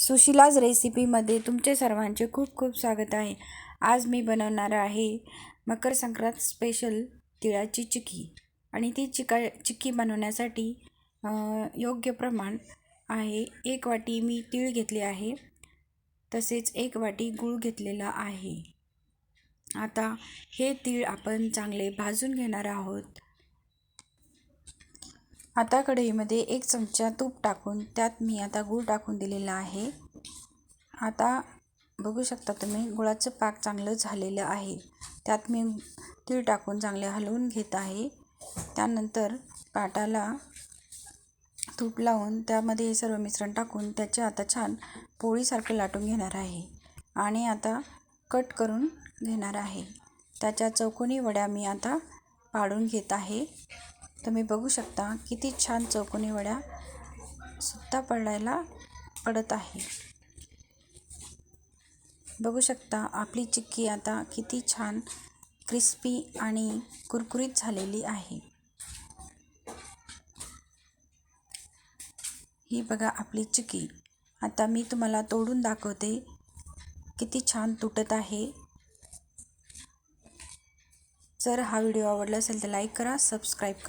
सुशिलाज रेसिपीमध्ये तुमचे सर्वांचे खूप खूप स्वागत आहे. आज मी बनवणार आहे मकर संक्रांत स्पेशल तिळाची चिक्की. आणि ती चिका चिक्की बनवण्यासाठी योग्य प्रमाण आहे. एक वाटी मी तीळ घेतले आहे. तसेच एक वाटी गूळ घेतलेला आहे. आता हे तीळ आपण चांगले भाजून घेणार आहोत. आता कढईमध्ये एक चमचा तूप टाकून त्यात मी आता गूळ टाकून दिलेला आहे. आता बघू शकता तुम्ही गुळाचं पाक चांगलं झालेलं आहे. त्यात मी तीळ टाकून चांगले हलवून घेत आहे. त्यानंतर पाटाला तूप लावून त्यामध्ये हे सर्व मिश्रण टाकून त्याचे आता छान पोळीसारखं लाटून घेणार आहे आणि आता कट करून घेणार आहे. त्याच्या चौकोनी वड्या मी आता पाडून घेत आहे. तुम्ही बघू शकता किती छान चौकोनी वड्या सुद्धा पडायला पडत आहे. बघू शकता आपली चिक्की आता किती छान क्रिस्पी आणि कुरकुरीत झालेली आहे. ही बघा आपली चिक्की. आता मी तुम्हाला तोडून दाखवते किती छान तुटत आहे. जर हा व्हिडिओ आवडला असेल तर लाईक करा सबस्क्राईब करा.